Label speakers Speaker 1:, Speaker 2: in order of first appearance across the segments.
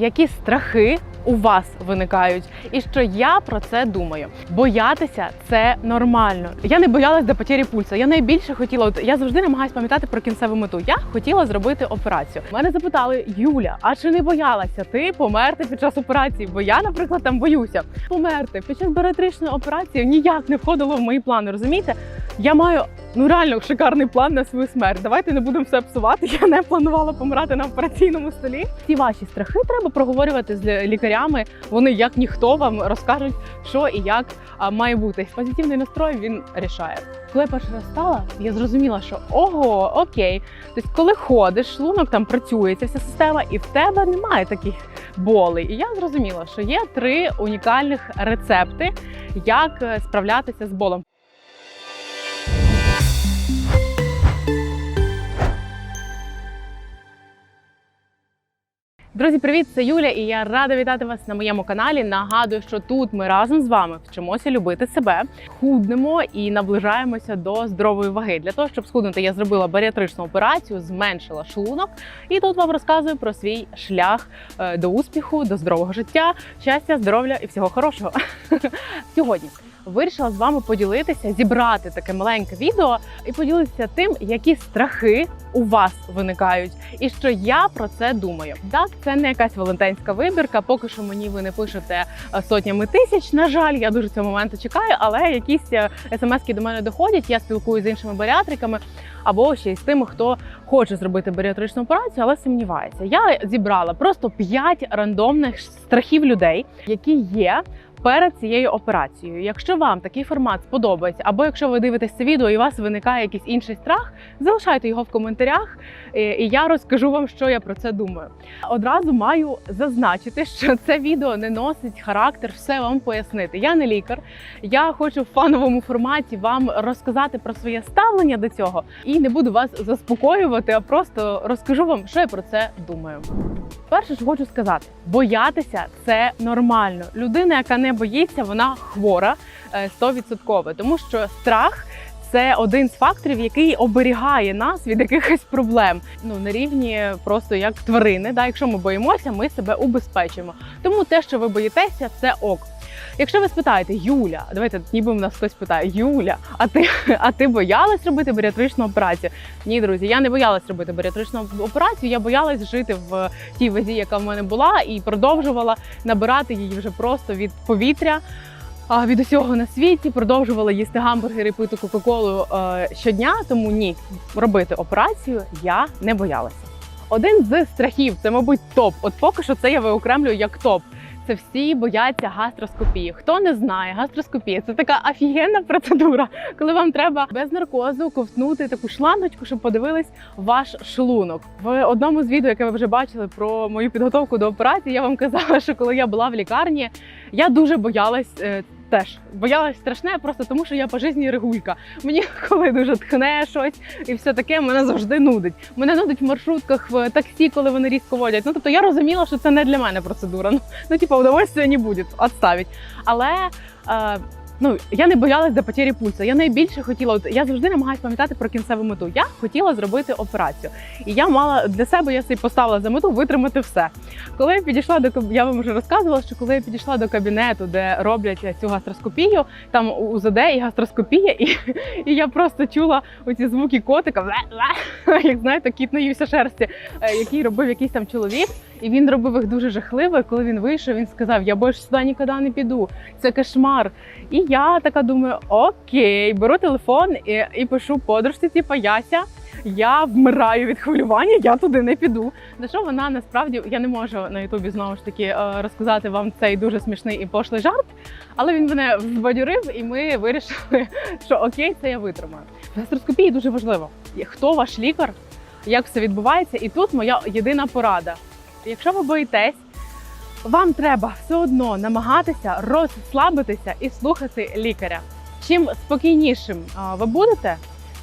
Speaker 1: Які страхи у вас виникають, і що я про це думаю? Боятися це нормально. Я не боялась до потері пульсу. Я найбільше хотіла. От я завжди намагаюся пам'ятати про кінцеву мету. Я хотіла зробити операцію. Мене запитали, Юля, а чи не боялася ти померти під час операції? Бо я, наприклад, там боюся померти під час баріатричної операції ніяк не входило в мої плани. Розумієте? Я маю ну реально шикарний план на свою смерть. Давайте не будемо все псувати. Я не планувала помирати на операційному столі. Ці ваші страхи треба проговорювати з лікарями. Вони як ніхто вам розкажуть, що і як має бути. Позитивний настрой він рішає. Коли я перший раз стала, я зрозуміла, що ого, окей. Тобто, коли ходиш, шлунок там працює, ця вся система, і в тебе немає таких болей. І я зрозуміла, що є три унікальних рецепти, як е, справлятися з болем. Друзі, привіт! Це Юля, і я рада вітати вас на моєму каналі. Нагадую, що тут ми разом з вами вчимося любити себе, худнемо і наближаємося до здорової ваги. Для того, щоб схуднути, я зробила баріатричну операцію, зменшила шлунок, і тут вам розказую про свій шлях е, до успіху, до здорового життя, щастя, здоров'я і всього хорошого. Сьогодні вирішила з вами поділитися, зібрати таке маленьке відео і поділитися тим, які страхи у вас виникають, і що я про це думаю. Так, це не якась валентинська вибірка. Поки що мені ви не пишете е, сотнями тисяч. На жаль, я дуже цього моменту чекаю, але якісь е, смски до мене доходять. Я спілкуюся з іншими баріатриками або ще й з тими, хто хоче зробити баріатричну операцію, але сумнівається. Я зібрала просто 5 рандомних страхів людей, які є. Перед цією операцією, якщо вам такий формат сподобається, або якщо ви дивитесь це відео і у вас виникає якийсь інший страх, залишайте його в коментарях, і я розкажу вам, що я про це думаю. Одразу маю зазначити, що це відео не носить характер, все вам пояснити. Я не лікар, я хочу в фановому форматі вам розказати про своє ставлення до цього і не буду вас заспокоювати, а просто розкажу вам, що я про це думаю. Перше, ж хочу сказати, боятися це нормально. Людина, яка не боїться, вона хвора е, 100%. Тому що страх. Це один з факторів, який оберігає нас від якихось проблем. Ну на рівні просто як тварини. Да? Якщо ми боїмося, ми себе убезпечимо. Тому те, що ви боїтеся, це ок. Якщо ви спитаєте, Юля, давайте ніби в нас хтось питає, Юля, а ти а ти боялась робити баріатричну операцію? Ні, друзі, я не боялась робити баріатричну операцію. Я боялась жити в тій вазі, яка в мене була, і продовжувала набирати її вже просто від повітря. Від усього на світі продовжувала їсти гамбургери, пити кока-колу е, щодня. Тому ні, робити операцію я не боялася. Один з страхів це, мабуть, топ. От поки що це я виокремлюю як топ. Це всі бояться гастроскопії. Хто не знає, гастроскопія це така офігенна процедура, коли вам треба без наркозу ковтнути таку шланочку, щоб подивились ваш шлунок. В одному з відео, яке ви вже бачили про мою підготовку до операції, я вам казала, що коли я була в лікарні, я дуже боялась. Теж боялась страшне, просто тому що я по житті регулька. Мені коли дуже тхне щось і все таке, мене завжди нудить. Мене нудить в маршрутках, в таксі, коли вони різко водять. Ну тобто я розуміла, що це не для мене процедура. Ну, ну типу, удовольствия не буде, відставить. Але е, ну я не боялась до потері пульсу. Я найбільше хотіла, от я завжди намагаюся пам'ятати про кінцеву мету. Я хотіла зробити операцію, і я мала для себе я собі поставила за мету витримати все. Коли я підійшла до я вам вже розказувала, що коли я підійшла до кабінету, де роблять цю гастроскопію, там УЗД і гастроскопія, і, і я просто чула оці звуки котика, як знаєте, кіт наївся шерсті, е, який робив якийсь там чоловік, і він робив їх дуже жахливо. І коли він вийшов, він сказав: Я більше сюди ніколи не піду. Це кошмар. І я така думаю: окей, беру телефон і, і пишу подружці, типу, Яся. Я вмираю від хвилювання, я туди не піду. На що вона насправді я не можу на Ютубі знову ж таки е, розказати вам цей дуже смішний і пошлий жарт, але він мене взбадьорив, і ми вирішили, що окей, це я витримаю. В гастроскопії дуже важливо, хто ваш лікар, як все відбувається, і тут моя єдина порада. Якщо ви боїтесь, вам треба все одно намагатися розслабитися і слухати лікаря. Чим спокійнішим ви будете,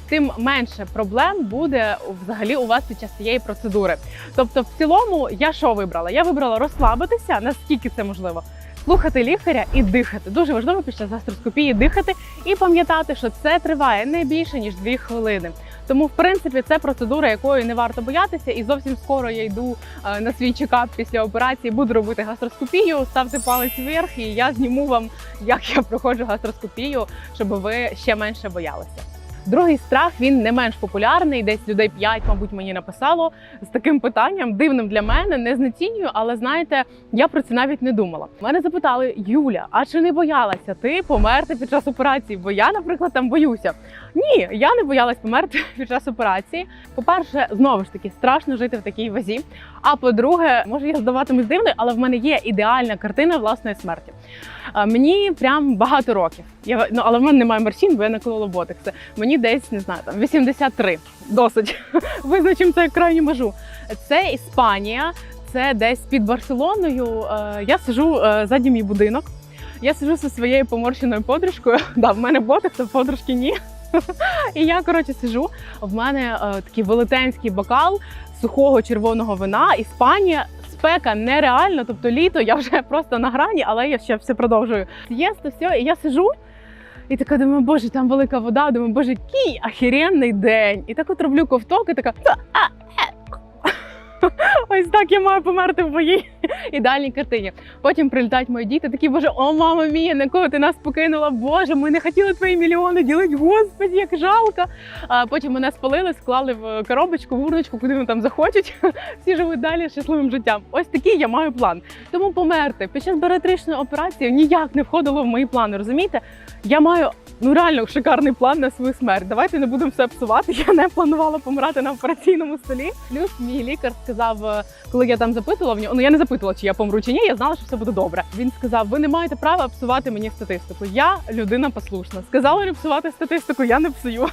Speaker 1: тим менше проблем буде взагалі у вас під час цієї процедури. Тобто, в цілому, я що вибрала? Я вибрала розслабитися, наскільки це можливо. Слухати лікаря і дихати. Дуже важливо під час гастроскопії дихати і пам'ятати, що це триває не більше ніж 2 хвилини. Тому, в принципі, це процедура, якої не варто боятися. І зовсім скоро я йду е, на свій чекап після операції, буду робити гастроскопію. Ставте палець вверх, і я зніму вам, як я проходжу гастроскопію, щоб ви ще менше боялися. Другий страх він не менш популярний. Десь людей 5, мабуть, мені написало з таким питанням, дивним для мене, не знецінюю, але знаєте, я про це навіть не думала. Мене запитали: Юля, а чи не боялася ти померти під час операції? Бо я, наприклад, там боюся. Ні, я не боялась померти під час операції. По-перше, знову ж таки, страшно жити в такій вазі. А по-друге, може я здаватимусь дивною, але в мене є ідеальна картина власної смерті. Мені прям багато років. Я ну але в мене немає морщин, бо я наколола ботекси. Мені десь не знаю, там 83. Досить визначимо це як крайню межу. Це Іспанія, це десь під Барселоною. Е, Я сижу е, ззаді мій будинок. Я сижу зі своєю поморщеною подружкою. Да, в мене ботекс, а подружки ні. І я коротше сижу. В мене е, такий велетенський бокал сухого червоного вина. Іспанія. Спека нереальна, тобто літо, я вже просто на грані, але я ще все продовжую. Єсто, все, і я сижу і така думаю, боже, там велика вода. Думаю, боже, який ахіренний день. І так от роблю ковток, і така. Е». Ось так я маю померти в моїй ідеальній картині. Потім прилітають мої діти, такі, боже, о, мама мія, на кого ти нас покинула? Боже, ми не хотіли твої мільйони ділити. Господи, як жалко. А потім мене спалили, склали в коробочку, в урночку, куди вони там захочуть. Всі живуть далі щасливим життям. Ось такий я маю план. Тому померти під час баріатричної операції ніяк не входило в мої плани. Розумієте? Я маю ну реально шикарний план на свою смерть. Давайте не будемо все псувати. Я не планувала помирати на операційному столі. Плюс мій лікар сказав, е, коли я там запитувала в нього, ну я не запитувала, чи я помру чи ні. Я знала, що все буде добре. Він сказав: ви не маєте права псувати мені статистику. Я людина послушна. Сказали не псувати статистику, я не псую.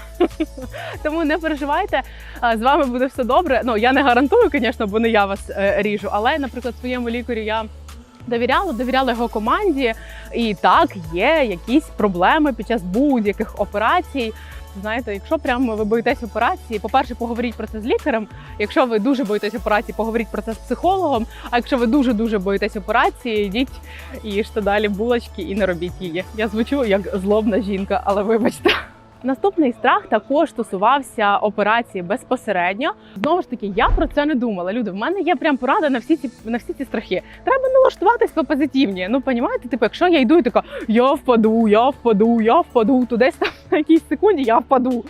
Speaker 1: Тому не переживайте. е, З вами буде все добре. Ну я не гарантую, звісно, бо не я вас е, ріжу. Але, наприклад, своєму лікарю я. Довіряла, довіряла його команді, і так є якісь проблеми під час будь-яких операцій. Знаєте, якщо прямо ви боїтесь операції, по-перше, поговоріть про це з лікарем. Якщо ви дуже боїтесь операції, поговоріть про це з психологом. А якщо ви дуже дуже боїтесь операції, йдіть і їжте далі булочки і не робіть її. Я звучу як злобна жінка, але вибачте. Наступний страх також стосувався операції безпосередньо. Знову ж таки, я про це не думала. Люди, в мене є прям порада на всі ці на всі ці страхи. Треба налаштуватись по позитивні. Ну понімаєте, типу, якщо я йду і така, я впаду, я впаду, я впаду, то десь там на якійсь секунді я впаду.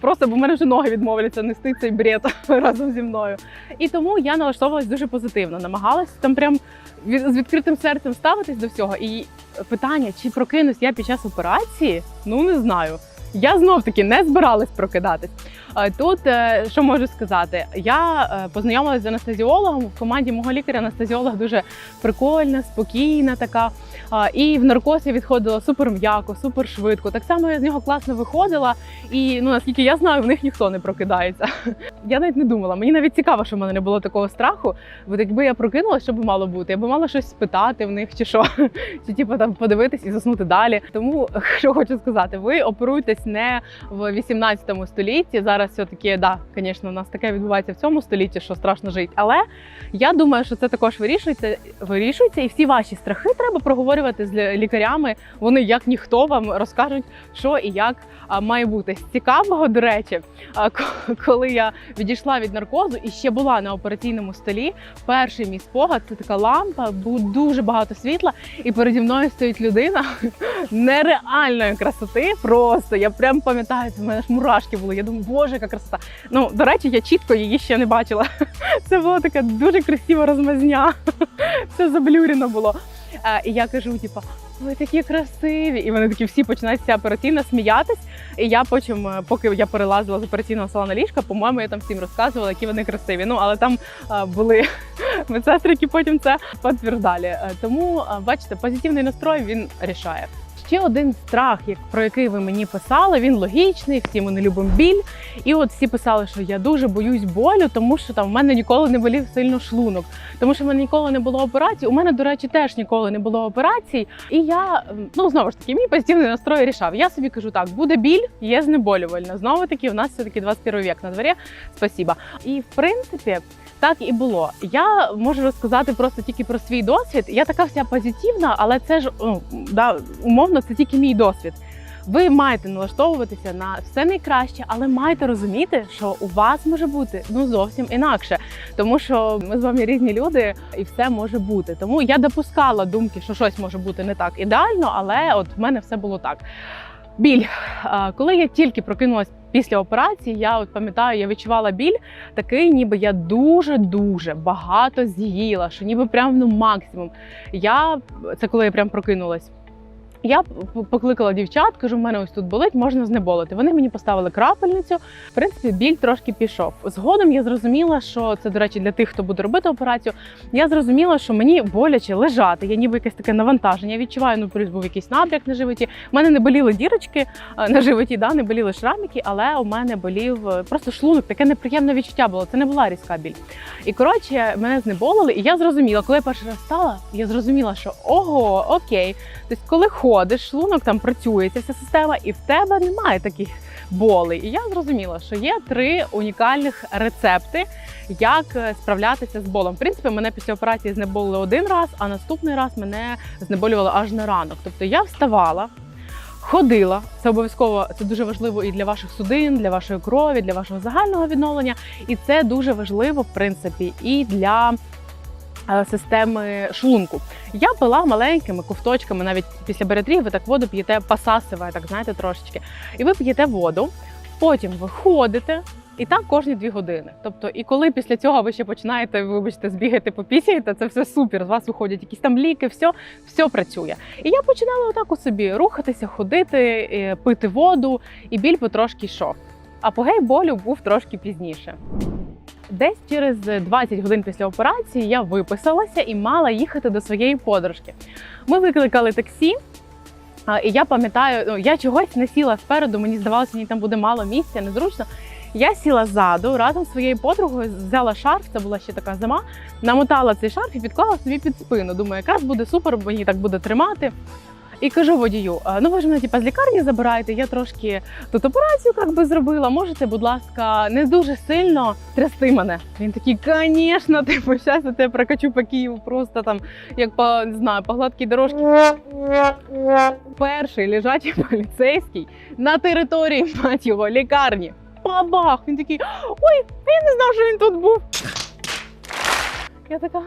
Speaker 1: Просто бо в мене вже ноги відмовляться нести цей бред разом зі мною. І тому я налаштовувалась дуже позитивно, намагалась там прям з відкритим серцем ставитись до всього. І питання, чи прокинусь я під час операції, ну не знаю. Я знов таки не збиралась прокидатись. Е, Тут е, що можу сказати, я е, познайомилася з анестезіологом в команді мого лікаря. Анестезіолог дуже прикольна, спокійна така. І в наркоз я відходила супер м'яко, супер швидко. Так само я з нього класно виходила. І ну наскільки я знаю, в них ніхто не прокидається. Я навіть не думала. Мені навіть цікаво, що в мене не було такого страху. Бо якби я прокинулася, що би мало бути? Я би мала щось спитати в них, чи що, чи типу там подивитись і заснути далі. Тому що хочу сказати, ви оперуєтесь не в 18 столітті. Зараз все таки, да, звісно, у нас таке відбувається в цьому столітті, що страшно жити. Але я думаю, що це також вирішується, вирішується, і всі ваші страхи треба проговорювати з лікарями. Вони як ніхто вам розкажуть, що і як має бути. З цікавого, до речі, коли я відійшла від наркозу і ще була на операційному столі, перший мій спогад це така лампа, дуже багато світла, і переді мною стоїть людина нереальної красоти. Просто я прям пам'ятаю, в мене ж мурашки були. Я думаю, боже, яка красота. Ну, до речі, я чітко її ще не бачила. Це була така дуже красива розмазня. Все заблюрено було. Е, І я кажу, типу, ви такі красиві. І вони такі всі починають ця операційна сміятись. І я потім, е, поки я перелазила з операційного сала на ліжка, по-моєму, я там всім розказувала, які вони красиві. Ну, але там е, були медсестри, які потім це підтвердали. Тому, бачите, позитивний настрой він рішає. Ще один страх, як про який ви мені писали, він логічний, всі ми не любимо біль. І от всі писали, що я дуже боюсь болю, тому що там в мене ніколи не болів сильно шлунок, тому що в мене ніколи не було операцій. У мене, до речі, теж ніколи не було операцій. І я ну знову ж таки, мій позитивний настрой рішав. Я собі кажу, так буде біль, є знеболювальна. Знову таки, у нас все таки 21 вік на дворі. Спасіба. І в принципі. Так і було. Я можу розказати просто тільки про свій досвід. Я така вся позитивна, але це ж ну, да, умовно, це тільки мій досвід. Ви маєте налаштовуватися на все найкраще, але маєте розуміти, що у вас може бути ну зовсім інакше, тому що ми з вами різні люди, і все може бути. Тому я допускала думки, що щось може бути не так ідеально, але от в мене все було так. Біль. Коли я тільки прокинулась після операції, я от пам'ятаю, я відчувала біль такий, ніби я дуже дуже багато з'їла, що ніби прям ну максимум. Я це коли я прям прокинулась. Я покликала дівчат, кажу, в мене ось тут болить, можна знеболити. Вони мені поставили крапельницю. В принципі, біль трошки пішов. Згодом я зрозуміла, що це, до речі, для тих, хто буде робити операцію. Я зрозуміла, що мені боляче лежати. Я ніби якесь таке навантаження. Я відчуваю, ну плюс був якийсь набряк на животі. У мене не боліли дірочки е, на животі, да, не боліли шрамики, але у мене болів е, просто шлунок. Таке неприємне відчуття було. Це не була різка біль. І коротше, мене знеболили, і я зрозуміла, коли я перший раз стала, я зрозуміла, що ого, окей. Тобто, коли ходиш, шлунок там працює ця вся система, і в тебе немає таких болей. І я зрозуміла, що є три унікальних рецепти, як е, справлятися з болем. В принципі, мене після операції знеболили один раз, а наступний раз мене знеболювало аж на ранок. Тобто я вставала. Ходила, це обов'язково це дуже важливо і для ваших судин, для вашої крові, для вашого загального відновлення. І це дуже важливо, в принципі, і для системи шлунку. Я пила маленькими ковточками, навіть після баріатрії ви так воду п'єте посасиває, так знаєте, трошечки. І ви п'єте воду, потім ви ходите. І так кожні дві години. Тобто, і коли після цього ви ще починаєте, вибачте, збігати попісяєте, це все супер. З вас виходять якісь там ліки, все, все працює. І я починала отак у собі рухатися, ходити, е, пити воду, і біль потрошки йшов. Апогей болю був трошки пізніше. Десь через 20 годин після операції я виписалася і мала їхати до своєї подружки. Ми викликали таксі. І я пам'ятаю, ну я чогось не сіла спереду, мені здавалося, мені там буде мало місця, незручно. Я сіла ззаду разом з своєю подругою, взяла шарф, це була ще така зима, намотала цей шарф і підклала собі під спину. Думаю, якраз буде супер, бо мені так буде тримати. І кажу водію: ну ви ж мене типа, з лікарні забираєте, я трошки тут операцію як би зробила. Можете, будь ласка, не дуже сильно трясти мене. Він такий, звісно, типу, щас я тебе прокачу по Києву, просто там, як по не знаю, по гладкій дорожці. Перший лежачий поліцейський на території мать його лікарні. Бабах! Він такий, ой, я не знав, що він тут був. Я така.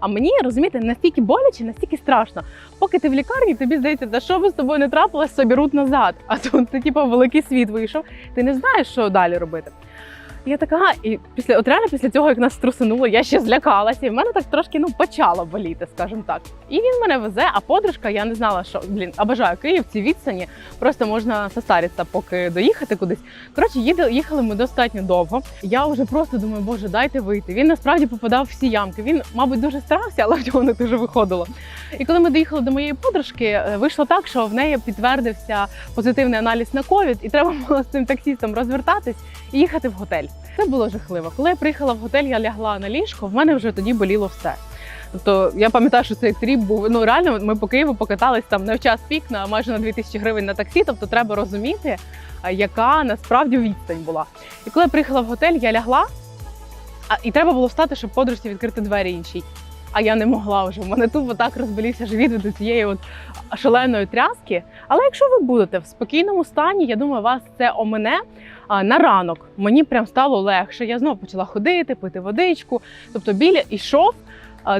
Speaker 1: А мені розумієте, настільки боляче, настільки страшно. Поки ти в лікарні, тобі здається, за що би з тобою не трапилось, соберуть назад. А тут ти, типу, великий світ вийшов, ти не знаєш, що далі робити. І я така, і після от реально після цього, як нас струсинуло, я ще злякалася, і в мене так трошки ну почало боліти, скажімо так. І він мене везе, а подружка, я не знала, що блін, обожаю Київ, ці відстані. Просто можна состаритися, поки доїхати кудись. Коротше, їхали ми достатньо довго. Я вже просто думаю, боже, дайте вийти. Він насправді попадав в всі ямки. Він, мабуть, дуже старався, але в нього не дуже виходило. І коли ми доїхали до моєї подружки, е, вийшло так, що в неї підтвердився позитивний аналіз на ковід, і треба було з цим таксістом розвертатись і їхати в готель. Це було жахливо. Коли я приїхала в готель, я лягла на ліжко, в мене вже тоді боліло все. Тобто я пам'ятаю, що цей тріп був ну реально. Ми по Києву покатались там не в час пік на майже на 2000 гривень на таксі. Тобто треба розуміти, яка насправді відстань була. І коли я приїхала в готель, я лягла, а і треба було встати, щоб подружці відкрити двері іншій. А я не могла вже. У мене тупо так розболівся живіт від цієї от шаленої тряски. Але якщо ви будете в спокійному стані, я думаю, вас це омине. На ранок мені прям стало легше. Я знову почала ходити, пити водичку. Тобто біль ішов.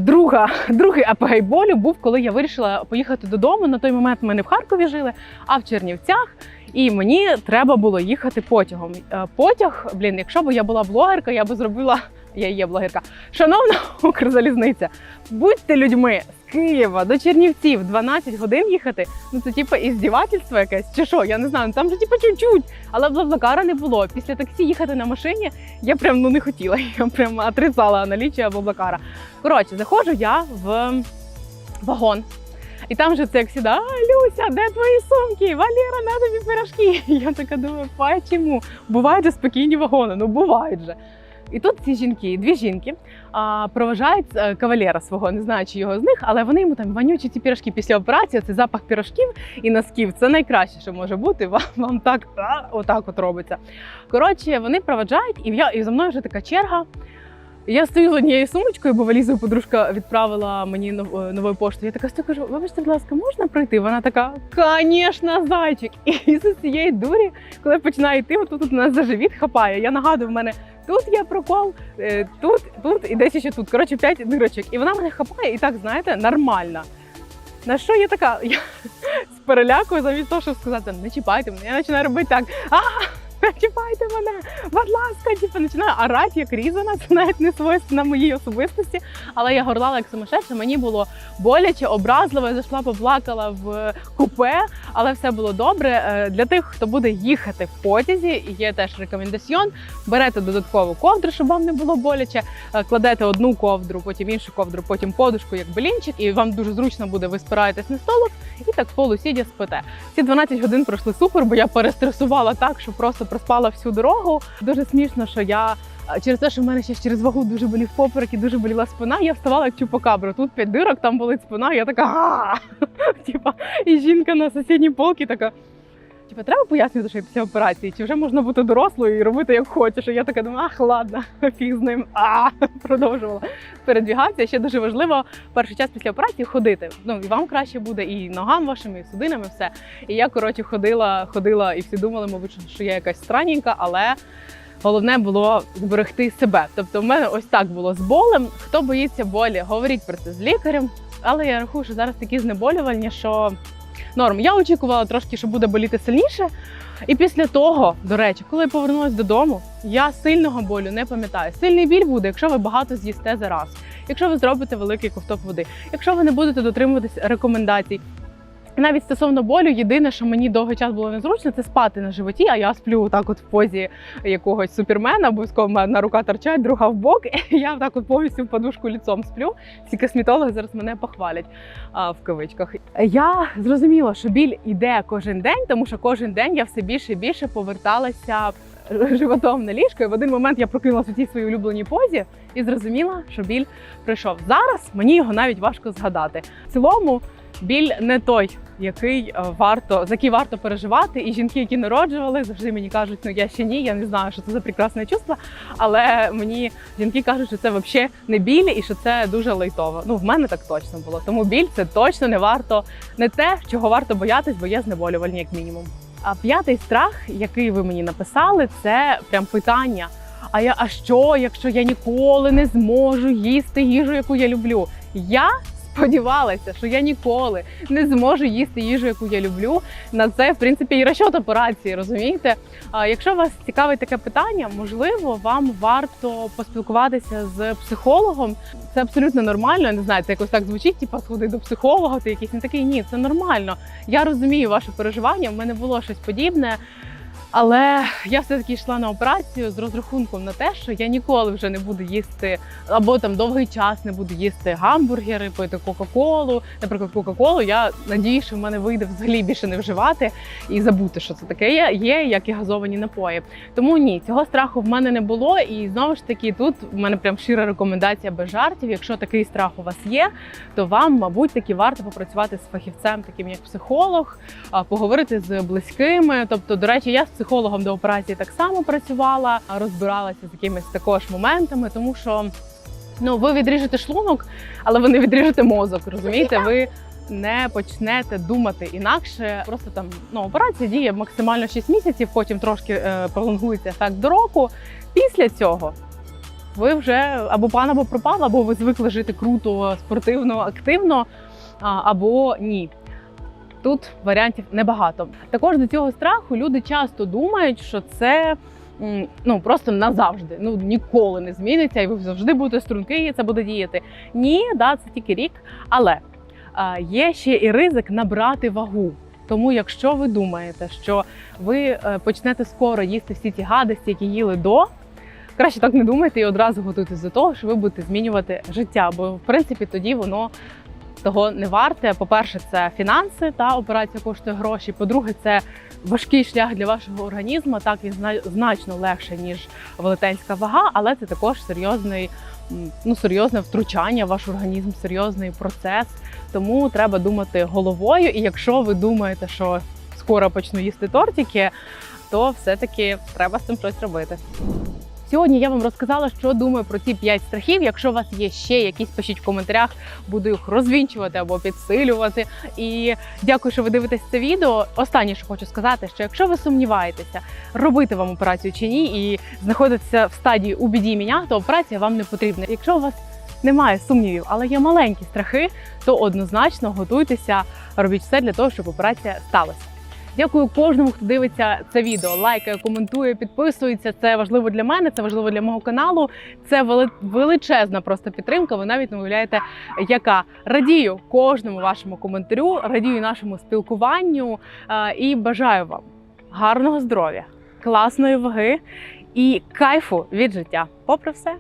Speaker 1: Друга, другий апогей болю був, коли я вирішила поїхати додому. На той момент ми не в Харкові жили, а в Чернівцях. І мені треба було їхати потягом. Потяг, блін, якщо б я була блогерка, я би зробила. Я є блогерка. Шановна Укрзалізниця, будьте людьми з Києва до Чернівців 12 годин їхати. Ну це типу іздівательство якесь чи що? Я не знаю. Ну, Там же типу чуть-чуть, але Блаблакара не було. Після таксі їхати на машині я прям ну не хотіла. Я прям отрицала наліччя Блаблакара. Коротше, заходжу я в вагон. І там же це як сюди, а, Люся, де твої сумки? Валера, на тобі пирожки. Я така думаю, чому? Бувають же спокійні вагони, ну бувають же. І тут ці жінки, дві жінки, а, проважають е, кавалера свого, не знаю, чи його з них, але вони йому там вонючі ці пірожки після операції. Це запах пірожків і носків. Це найкраще, що може бути. Вам, вам так а, отак от робиться. Коротше, вони проваджають, і я і за мною вже така черга. Я стою з однією сумочкою, бо валізою подружка відправила мені е, новою поштою. Я така стою, кажу, вибачте, будь ласка, можна пройти? Вона така, звісно, зайчик. І з цієї дурі, коли починає йти, отут тут нас за живіт хапає. Я нагадую, в мене тут є прокол, е, тут, тут і десь ще тут. Коротше, п'ять дирочок. І вона мене хапає і так, знаєте, нормально. На що я така? Я з переляку замість того, щоб сказати, не чіпайте мене, я починаю робити так. А, чіпайте мене, будь ласка, типу, починаю орати, як різана, це навіть не свойственно моїй особистості. Але я горлала як сумасшедша, мені було боляче, образливо, я зайшла, поплакала в купе, але все було добре. Е, Для тих, хто буде їхати в потязі, є теж рекомендаціон. Берете додаткову ковдру, щоб вам не було боляче. Е, Кладете одну ковдру, потім іншу ковдру, потім подушку, як блінчик, і вам дуже зручно буде. Ви спираєтесь на столик і так полусідя спите. Ці 12 годин пройшли супер, бо я перестресувала так, що просто проспала всю дорогу. Дуже смішно, що я через те, що в мене ще через вагу дуже болів поперек і дуже боліла спина, я вставала як чупакабра. Тут п'ять дирок, там болить спина, я така! Типа, і жінка на сусідній полці така. Типа, треба пояснювати, що після операції, чи вже можна бути дорослою і робити як хочеш. І я така думаю, ах, ладно, фіг з ним. А продовжувала передвігатися. Ще дуже важливо перший час після операції ходити. Ну і вам краще буде, і ногам вашим, і судинам, і все. І я коротше ходила, ходила, і всі думали, мабуть, що я якась странненька, але. Головне було зберегти себе. Тобто, в мене ось так було з болем. Хто боїться болі, говоріть про це з лікарем. Але я рахую, що зараз такі знеболювальні, що норм. Я очікувала трошки, що буде боліти сильніше. І після того, до речі, коли я повернулася додому, я сильного болю не пам'ятаю. Сильний біль буде, якщо ви багато з'їсте за раз, якщо ви зробите великий ковток води, якщо ви не будете дотримуватись рекомендацій. Навіть стосовно болю, єдине, що мені довгий час було незручно, це спати на животі, а я сплю так от в позі якогось супермена, обов'язково в одна рука торчать, друга в бок. І я так от повністю в подушку ліцом сплю. Всі косметологи зараз мене похвалять а, в кавичках. Я зрозуміла, що біль іде кожен день, тому що кожен день я все більше і більше поверталася животом на ліжко. І в один момент я прокинулася у цій своїй улюбленій позі і зрозуміла, що біль прийшов. Зараз мені його навіть важко згадати. В цілому біль не той, який е, варто за який варто переживати. І жінки, які народжували, завжди мені кажуть, ну я ще ні, я не знаю, що це за прекрасне чувство. Але мені жінки кажуть, що це взагалі не біль і що це дуже лайтово. Ну в мене так точно було. Тому біль це точно не варто, не те, чого варто боятись, бо є знеболювальні, як мінімум. А п'ятий страх, який ви мені написали, це прям питання. А я а що, якщо я ніколи не зможу їсти їжу, яку я люблю? Я сподівалася, що я ніколи не зможу їсти їжу, яку я люблю. На це, в принципі, і розчот операції, розумієте? А якщо вас цікавить таке питання, можливо, вам варто поспілкуватися з психологом. Це абсолютно нормально. Я не знаю, це якось так звучить, типу, сходи до психолога, ти якийсь не такий. Ні, це нормально. Я розумію ваше переживання. В мене було щось подібне. Але я все-таки йшла на операцію з розрахунком на те, що я ніколи вже не буду їсти, або там довгий час не буду їсти гамбургери, пити Кока-Колу. Наприклад, Кока-Колу я надію, що в мене вийде взагалі більше не вживати і забути, що це таке є, є, як і газовані напої. Тому ні, цього страху в мене не було. І знову ж таки, тут в мене прям щира рекомендація без жартів. Якщо такий страх у вас є, то вам, мабуть, таки варто попрацювати з фахівцем, таким як психолог, поговорити з близькими. Тобто, до речі, я з психологом до операції так само працювала, розбиралася з якимись також моментами, тому що ну ви відріжете шлунок, але ви не відріжете мозок. Розумієте, ви. Не почнете думати інакше. Просто там ну операція діє максимально 6 місяців, потім трошки е, пролонгується ефект до року. Після цього ви вже або пан, або пропав, або ви звикли жити круто, спортивно, активно, або ні. Тут варіантів небагато. Також до цього страху люди часто думають, що це ну просто назавжди, ну ніколи не зміниться, і ви завжди будете струнки, і це буде діяти. Ні, да, це тільки рік. Але а, є ще і ризик набрати вагу. Тому, якщо ви думаєте, що ви е, почнете скоро їсти всі ті гадості, які їли до, краще так не думайте і одразу готуйтесь до того, що ви будете змінювати життя. Бо в принципі тоді воно того не варте. По-перше, це фінанси, та операція коштує гроші. По-друге, це важкий шлях для вашого організму. Так він зна- значно легше ніж велетенська вага, але це також серйозний. Ну, серйозне втручання в ваш організм, серйозний процес. Тому треба думати головою. І якщо ви думаєте, що скоро почну їсти тортики, то все-таки треба з цим щось робити. Сьогодні я вам розказала, що думаю про ці 5 страхів. Якщо у вас є ще якісь, пишіть в коментарях, буду їх розвінчувати або підсилювати. І дякую, що ви дивитесь це відео. Останнє, що хочу сказати, що якщо ви сумніваєтеся, робити вам операцію чи ні, і знаходитеся в стадії у біді мене, то операція вам не потрібна. Якщо у вас немає сумнівів, але є маленькі страхи, то однозначно готуйтеся, робіть все для того, щоб операція сталася. Дякую кожному, хто дивиться це відео, лайкає, коментує, підписується. Це важливо для мене, це важливо для мого каналу. Це величезна просто підтримка. Ви навіть не уявляєте, яка радію кожному вашому коментарю, радію нашому спілкуванню е, і бажаю вам гарного здоров'я, класної ваги і кайфу від життя. Попри все.